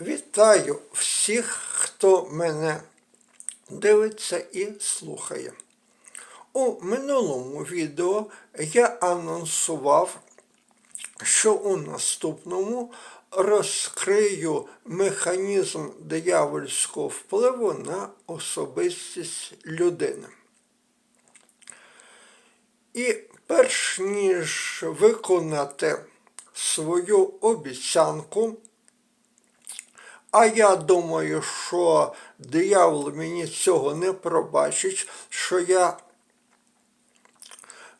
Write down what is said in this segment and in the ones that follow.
Вітаю всіх, хто мене дивиться і слухає. У минулому відео я анонсував, що у наступному розкрию механізм диявольського впливу на особистість людини. І перш ніж виконати свою обіцянку, а я думаю, що диявол мені цього не пробачить, що я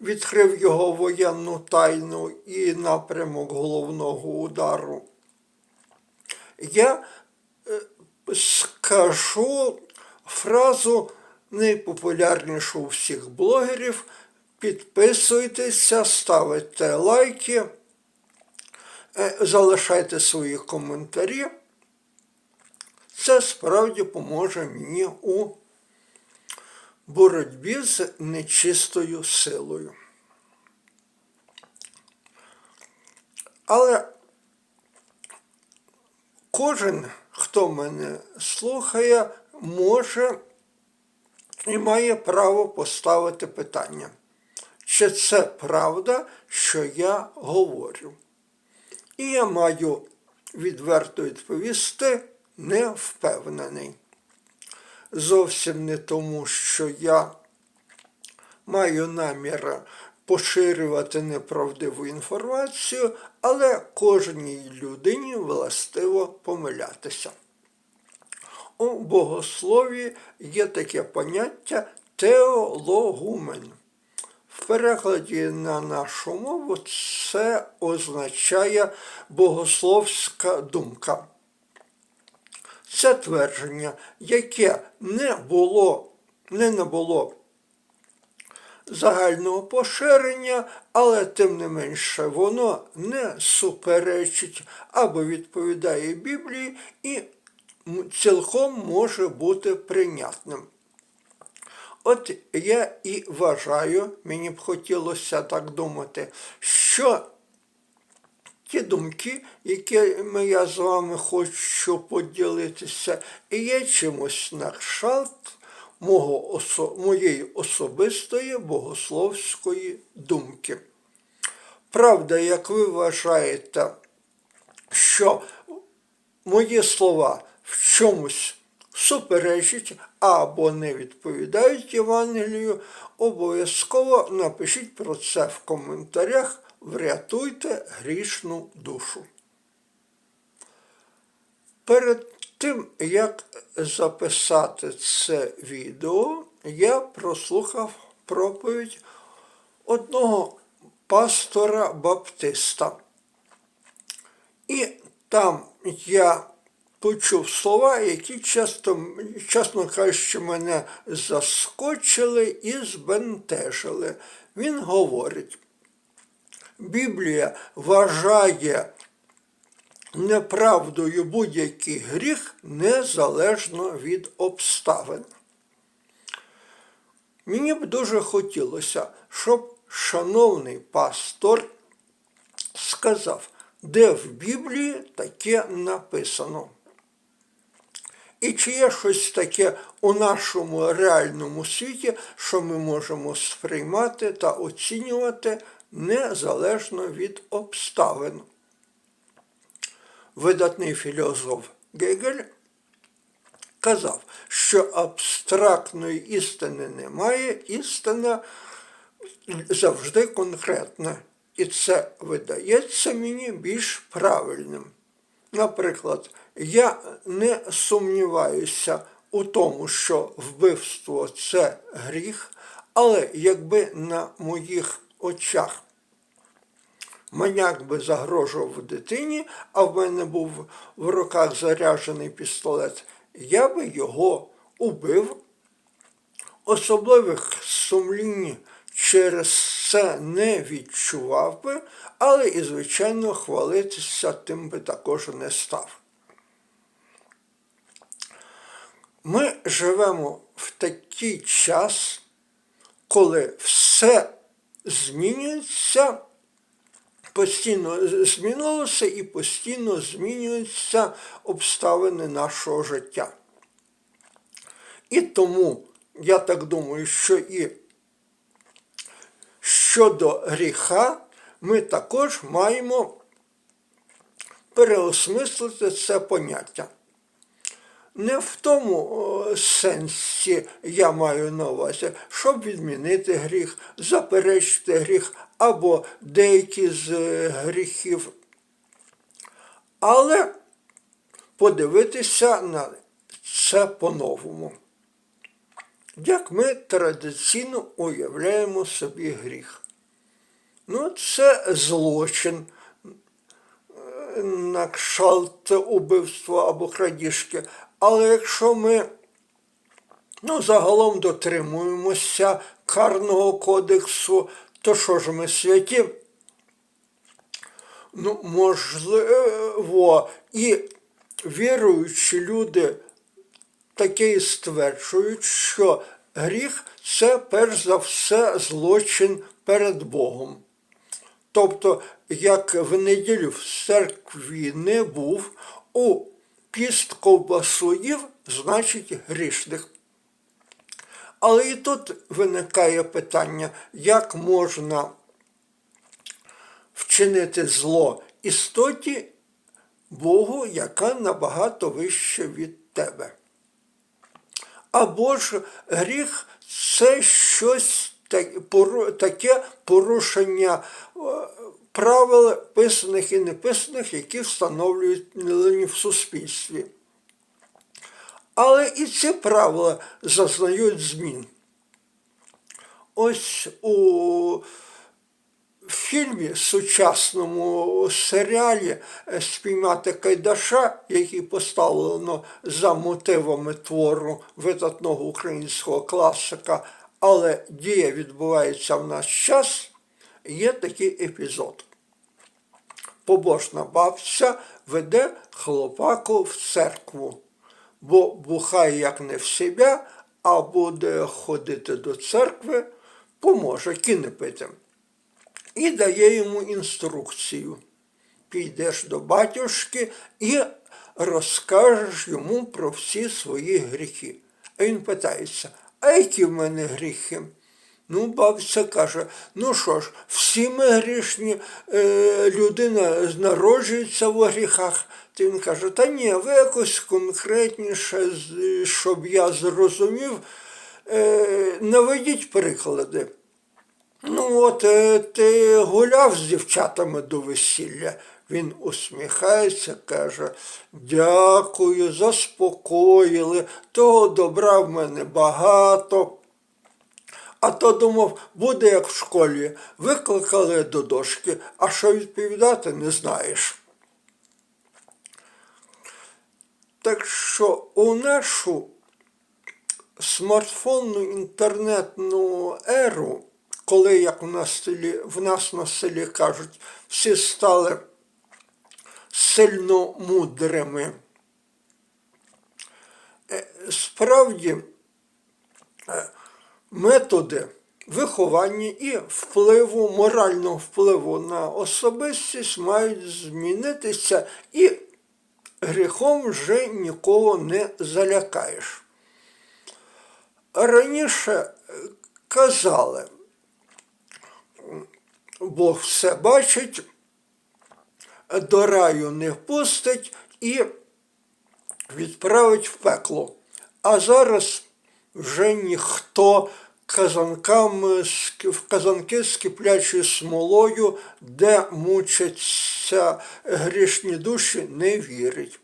відкрив його воєнну тайну і напрямок головного удару. Я е, скажу фразу найпопулярнішу у всіх блогерів. Підписуйтеся, ставте лайки, е, залишайте свої коментарі. Це справді поможе мені у боротьбі з нечистою силою. Але кожен, хто мене слухає, може і має право поставити питання, чи це правда, що я говорю. І я маю відверто відповісти не впевнений. Зовсім не тому, що я маю намір поширювати неправдиву інформацію, але кожній людині властиво помилятися. У богослові є таке поняття теологумен. В перекладі на нашу мову це означає богословська думка. Це твердження, яке не було, не набуло загального поширення, але тим не менше воно не суперечить або відповідає Біблії і цілком може бути прийнятним. От я і вважаю, мені б хотілося так думати, що ті думки, якими я з вами хочу поділитися, і є чимось на кшталт мого осо... моєї особистої богословської думки. Правда, як ви вважаєте, що мої слова в чомусь суперечать або не відповідають Євангелію, обов'язково напишіть про це в коментарях. Врятуйте грішну душу. Перед тим, як записати це відео, я прослухав проповідь одного пастора Баптиста. І там я почув слова, які часто, чесно кажучи, мене заскочили і збентежили. Він говорить. Біблія вважає неправдою будь-який гріх незалежно від обставин. Мені б дуже хотілося, щоб шановний пастор сказав, де в Біблії таке написано. І чи є щось таке у нашому реальному світі, що ми можемо сприймати та оцінювати незалежно від обставин. Видатний філософ Гегель казав, що абстрактної істини немає, істина завжди конкретна. І це видається мені більш правильним. Наприклад, я не сумніваюся у тому, що вбивство це гріх, але якби на моїх очах Маняк би загрожував дитині, а в мене був в руках заряджений пістолет, я би його убив. Особливих сумлінь через це не відчував би, але і, звичайно, хвалитися тим би також не став. Ми живемо в такий час, коли все змінюється постійно змінилося і постійно змінюються обставини нашого життя. І тому я так думаю, що і щодо гріха ми також маємо переосмислити це поняття. Не в тому сенсі я маю на увазі, щоб відмінити гріх, заперечити гріх або деякі з е, гріхів, але подивитися на це по-новому. Як ми традиційно уявляємо собі гріх? Ну, це злочин, е, на кшалт убивства або крадіжки. Але якщо ми ну, загалом дотримуємося карного кодексу, то що ж ми святі? Ну, можливо, і віруючі люди таке і стверджують, що гріх це перш за все злочин перед Богом. Тобто, як в неділю в церкві не був, у піст ковбасу їв, значить грішних. Але і тут виникає питання, як можна вчинити зло істоті Богу, яка набагато вища від тебе. Або ж гріх це щось таке порушення е, правил писаних і неписаних, які встановлюють в суспільстві. Але і ці правила зазнають змін. Ось у фільмі, сучасному серіалі Спіймати Кайдаша, який поставлено за мотивами твору видатного українського класика, але дія відбувається в наш час, є такий епізод. Побожна бабця веде хлопаку в церкву, бо бухає як не в себе, а буде ходити до церкви, поможе кіне пити. І дає йому інструкцію. Підеш до батюшки і розкажеш йому про всі свої гріхи. А він питається, а які в мене гріхи? Ну, бабця каже, ну що ж, всі ми грішні, е, людина народжується в гріхах. Та він каже, та ні, ви якось конкретніше, щоб я зрозумів, е, наведіть приклади. Ну, от е, ти гуляв з дівчатами до весілля. Він усміхається, каже, дякую, заспокоїли, того добра в мене багато. А то думав, буде як в школі, викликали до дошки, а що відповідати не знаєш. Так що у нашу смартфонну інтернетну еру, коли, як у нас, селі, в нас на селі кажуть, всі стали сильно мудрими, е, справді е, методи виховання і впливу, морального впливу на особистість мають змінитися і гріхом вже нікого не залякаєш. Раніше казали, Бог все бачить, до раю не впустить і відправить в пекло. А зараз вже ніхто казанками, в казанки з киплячою смолою, де мучаться грішні душі, не вірить.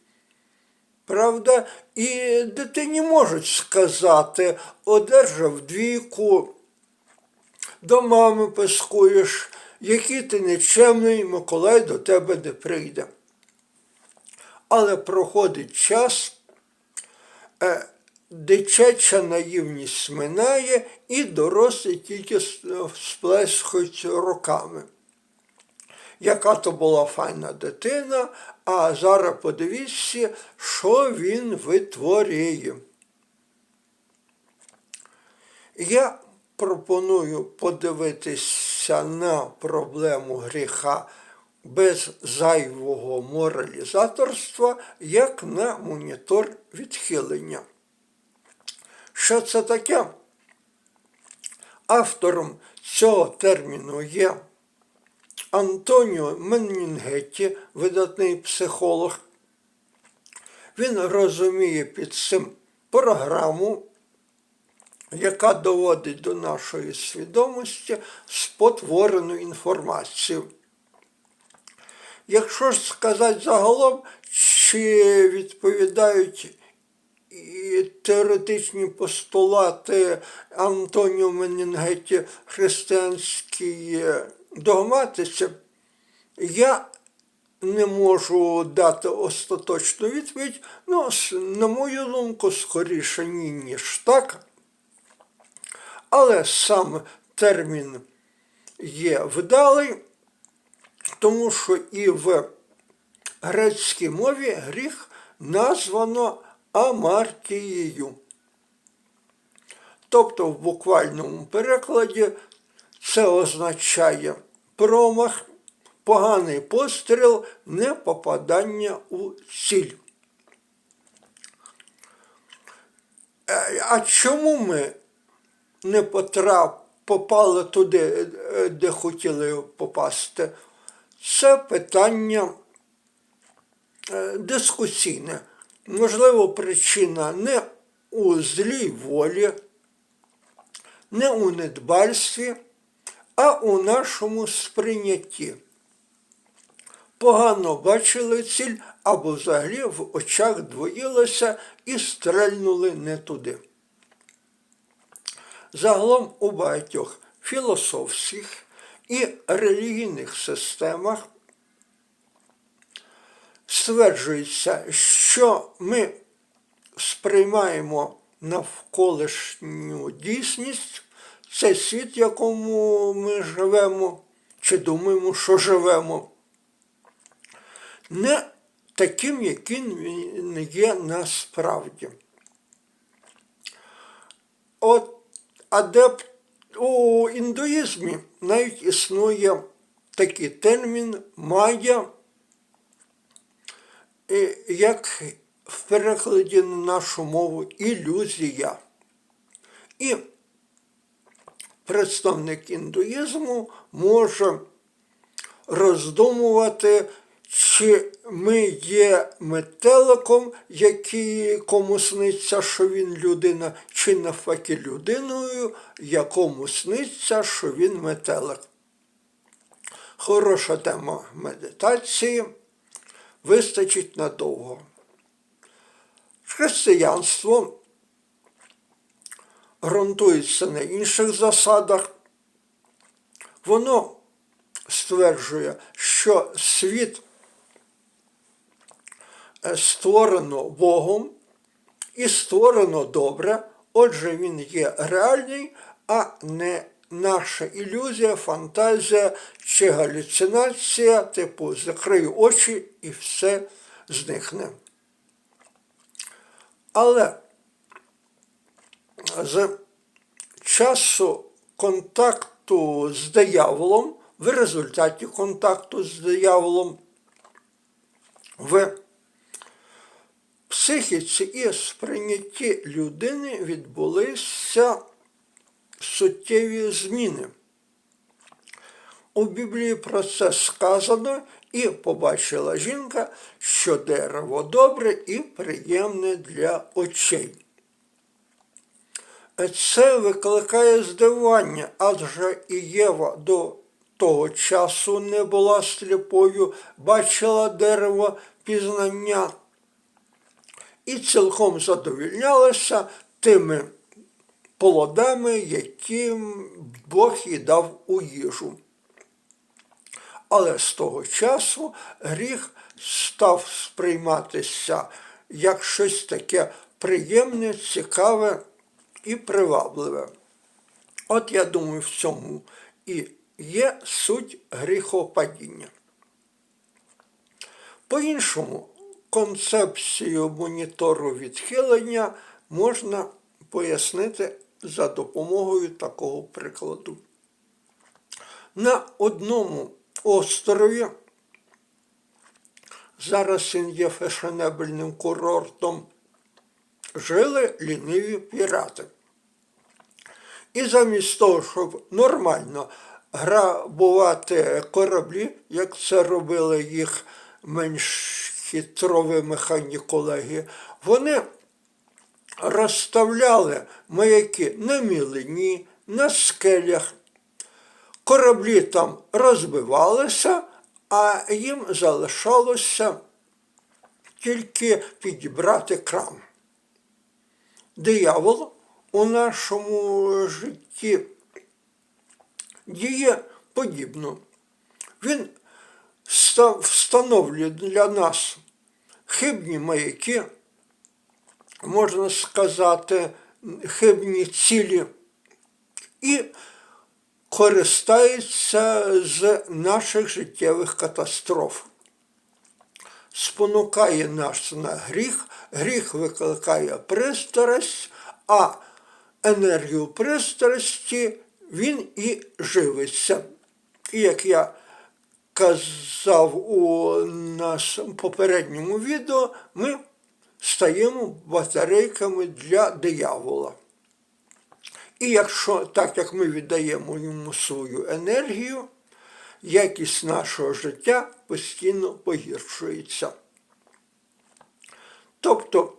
Правда, і дитині можуть сказати, одержав двійку, до мами пискуєш, який ти нечемний, Миколай до тебе не прийде. Але проходить час, е, дитяча наївність минає і дорослі тільки сплескують руками. Яка то була файна дитина, а зараз подивіться, що він витворює. Я пропоную подивитися на проблему гріха без зайвого моралізаторства, як на монітор відхилення. Що це таке? Автором цього терміну є Антоніо Меннінгетті, видатний психолог. Він розуміє під цим програму, яка доводить до нашої свідомості спотворену інформацію. Якщо ж сказати загалом, чи відповідають теоретичні постулати Антоніо Менінгетті християнській догматиці, я не можу дати остаточну відповідь, ну, на мою думку, скоріше ні, ніж так. Але сам термін є вдалий, тому що і в грецькій мові гріх названо амартією. Тобто в буквальному перекладі це означає промах, поганий постріл, не попадання у ціль. Е, А чому ми не потрап, попали туди, е, де хотіли попасти? Це питання е, дискусійне. Можливо, причина не у злій волі, не у недбальстві, а у нашому сприйнятті. Погано бачили ціль або взагалі в очах двоїлося і стрельнули не туди. Загалом у багатьох філософських і релігійних системах стверджується, що ми сприймаємо навколишню дійсність, цей світ, в якому ми живемо, чи думаємо, що живемо, не таким, яким він є насправді. От адепт у індуїзмі навіть існує такий термін майя, як в перекладі на нашу мову ілюзія. І представник індуїзму може роздумувати, чи ми є метеликом, який кому сниться, що він людина, чи навпаки людиною, якому сниться, що він метелик. Хороша тема медитації, вистачить надовго. Християнство ґрунтується на інших засадах. Воно стверджує, що світ е, створено Богом і створено добре, отже, він є реальний, а не наша ілюзія, фантазія чи галюцинація, типу закрию очі і все зникне. Але з часу контакту з дияволом, в результаті контакту з дияволом, в психіці і сприйнятті людини відбулися суттєві зміни. У Біблії про це сказано і побачила жінка, що дерево добре і приємне для очей. Це викликає здивування, адже і Єва до того часу не була сліпою, бачила дерево пізнання і цілком задовільнялася тими плодами, які Бог їй дав у їжу. Але з того часу гріх став сприйматися як щось таке приємне, цікаве і привабливе. От я думаю, в цьому і є суть гріхопадіння. По-іншому, концепцію монітору відхилення можна пояснити за допомогою такого прикладу. На одному острові зараз він є фешенебельним курортом, жили ліниві пірати. І замість того, щоб нормально грабувати кораблі, як це робили їх менш хитрові механі колеги, вони розставляли маяки на мілині, на скелях. Кораблі там розбивалися, а їм залишалося тільки підібрати крам. Диявол у нашому житті діє подібно. Він встановлює для нас хибні маяки, можна сказати, хибні цілі, і користається з наших життєвих катастроф. Спонукає нас на гріх, гріх викликає пристрасть, а енергію пристрасті він і живиться. І як я казав у нас попередньому відео, ми стаємо батарейками для диявола. І якщо так як ми віддаємо йому свою енергію, якість нашого життя постійно погіршується. Тобто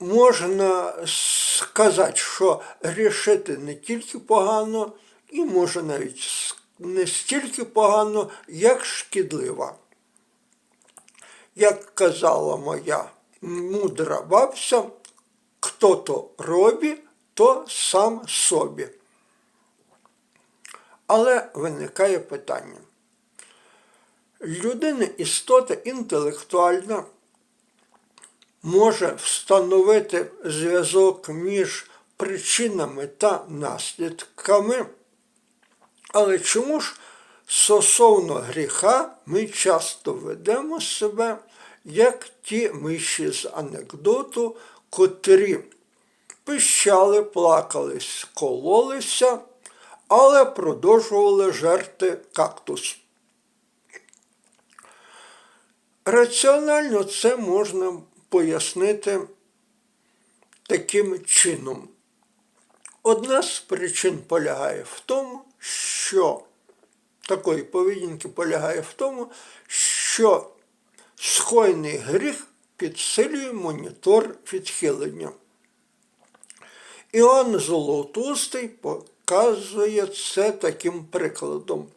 можна сказати, що грішити не тільки погано, і може навіть не стільки погано, як шкідлива. Як казала моя мудра бабця, хто то робі, то сам собі. Але виникає питання. Людина істота інтелектуальна може встановити зв'язок між причинами та наслідками, але чому ж стосовно гріха ми часто ведемо себе, як ті миші з анекдоту, котрі пищали, плакались, кололися, але продовжували жерти кактус. Раціонально це можна пояснити таким чином. Одна з причин полягає в тому, що такої поведінки полягає в тому, що скоєний гріх підсилює монітор відхилення. Іоанн Золотустий показує це таким прикладом.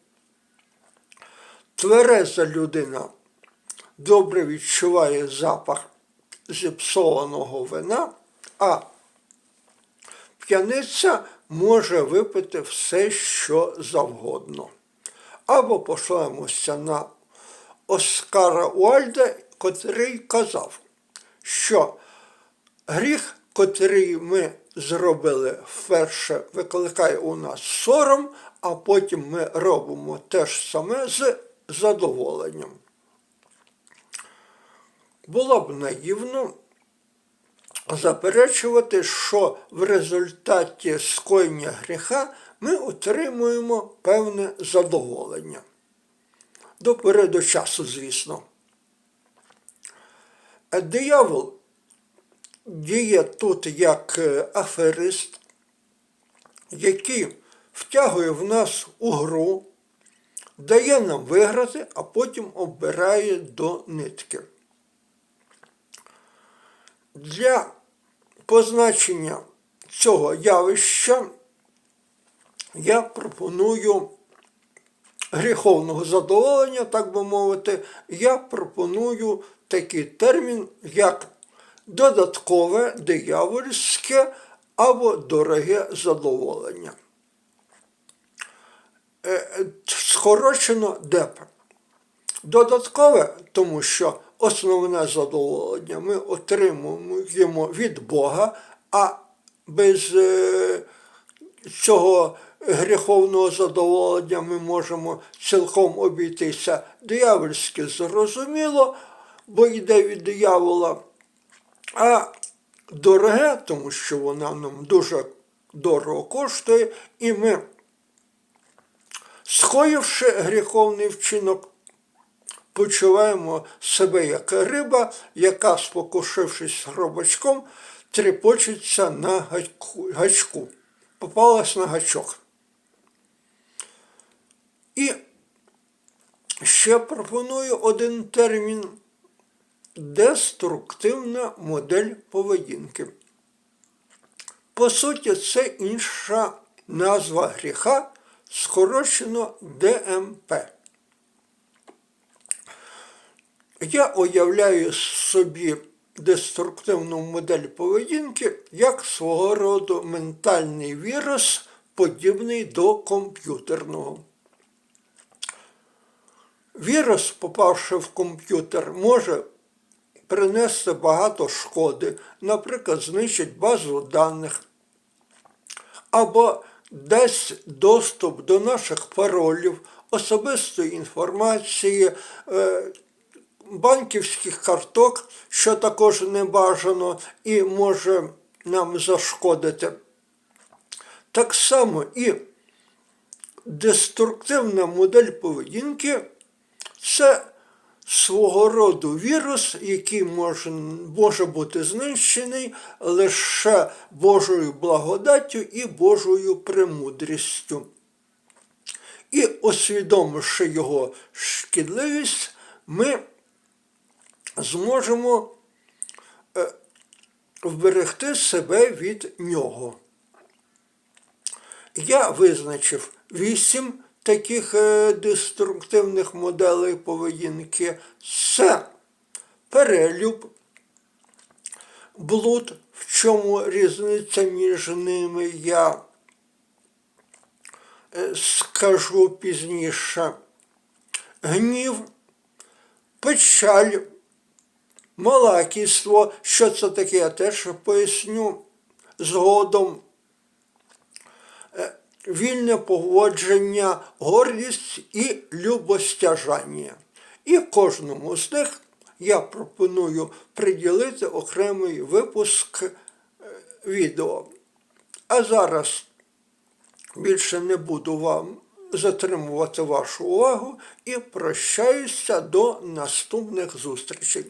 Твереза людина добре відчуває запах зіпсованого вина, а п'яниця може випити все, що завгодно. Або пошлемося на Оскара Уальда, котрий казав, що гріх, котрий ми зробили вперше, викликає у нас сором, а потім ми робимо те ж саме з задоволенням. Було б наївно заперечувати, що в результаті скоєння гріха ми отримуємо певне задоволення. До переду часу, звісно. Диявол діє тут як е, аферист, який втягує в нас у гру, дає нам виграти, а потім обирає до нитки. Для позначення цього явища я пропоную гріховного задоволення, так би мовити, я пропоную такий термін, як додаткове диявольське або дороге задоволення. Е, е, Скорочено ДЕП. Додаткове, тому що основне задоволення ми отримуємо від Бога, а без е, цього гріховного задоволення ми можемо цілком обійтися диявольське зрозуміло, бо йде від диявола. А дороге, тому що вона нам дуже дорого коштує, і ми, скоївши гріховний вчинок, почуваємо себе як риба, яка, спокушившись гробачком, тріпочеться на гачку. Попалась на гачок. І ще пропоную один термін деструктивна модель поведінки. По суті, це інша назва гріха, скорочено ДМП. Я уявляю собі деструктивну модель поведінки як свого роду ментальний вірус, подібний до комп'ютерного. Вірус, попавши в комп'ютер, може принести багато шкоди, наприклад, знищить базу даних або дасть доступ до наших паролів, особистої інформації, е, банківських карток, що також не бажано і може нам зашкодити. Так само і деструктивна модель поведінки це свого роду вірус, який може, може бути знищений лише Божою благодаттю і Божою премудрістю. І усвідомивши його шкідливість, ми зможемо е, вберегти себе від нього. Я визначив вісім таких е, деструктивних моделей поведінки. Це перелюб, блуд, в чому різниця між ними я е, скажу пізніше. Гнів, печаль, малакіство, що це таке, я теж поясню згодом вільне поводження, гордість і любостяжання. І кожному з них я пропоную приділити окремий випуск е, відео. А зараз більше не буду вам затримувати вашу увагу і прощаюся до наступних зустрічей.